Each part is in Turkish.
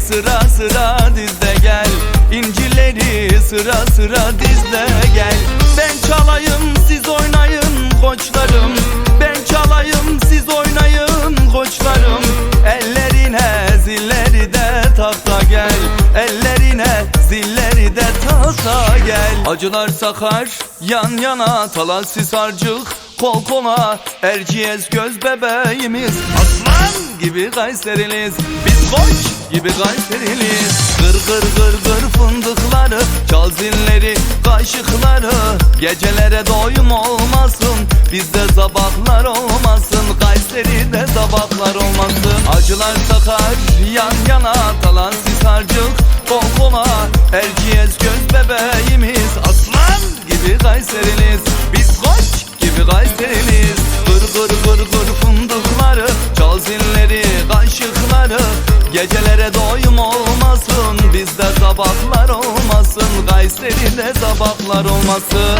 Sıra sıra dizde gel. İncirleri sıra sıra dizde gel. Ben çalayım siz oynayın koçlarım. Ben çalayım siz oynayın koçlarım. Ellerine zilleri de tahta gel. Ellerine zilleri de tahta gel. Acılar sakar yan yana talassis harcık. Kol kola Erciyes göz bebeğimiz. Aslan! Gibi Kayseriliz Biz koç gibi Kayseriliz Gır gır gır gır fındıkları Çal zilleri kaşıkları. Gecelere doyum olmasın Bizde sabahlar olmasın. Kayseri'de sabahlar olmasın. Acılar sakar yan yana Talas Hisarcık kol kola Erciyes Bizde sabahlar olmasın Kayseri'de sabahlar olmasın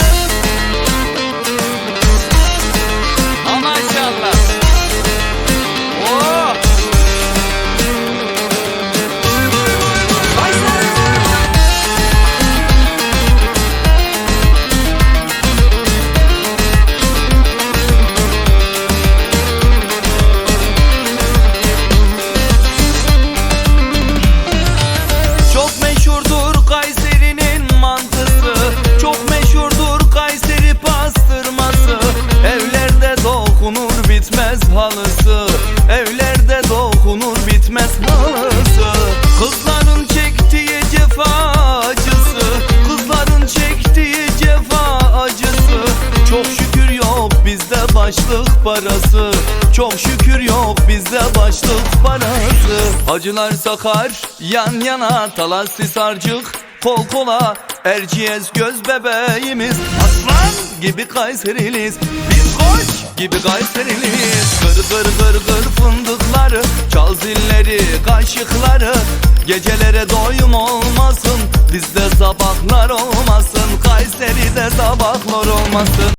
dokunur bitmez halısı. Evlerde dokunur bitmez halısı. Kızların çektiği cefa acısı. Kızların çektiği cefa acısı. Çok şükür yok bizde başlık parası. Çok şükür yok bizde başlık parası. Acılar sakar yan yana Talas Hisarcık kol kola Erciyes göz bebeğimiz gibi Kayseriliz Biz koç gibi Kayseriliz Gır gır gır gır fındıkları Çal zilleri kaşıkları. Gecelere doyum olmasın Bizde sabahlar olmasın. Kayseri'de sabahlar olmasın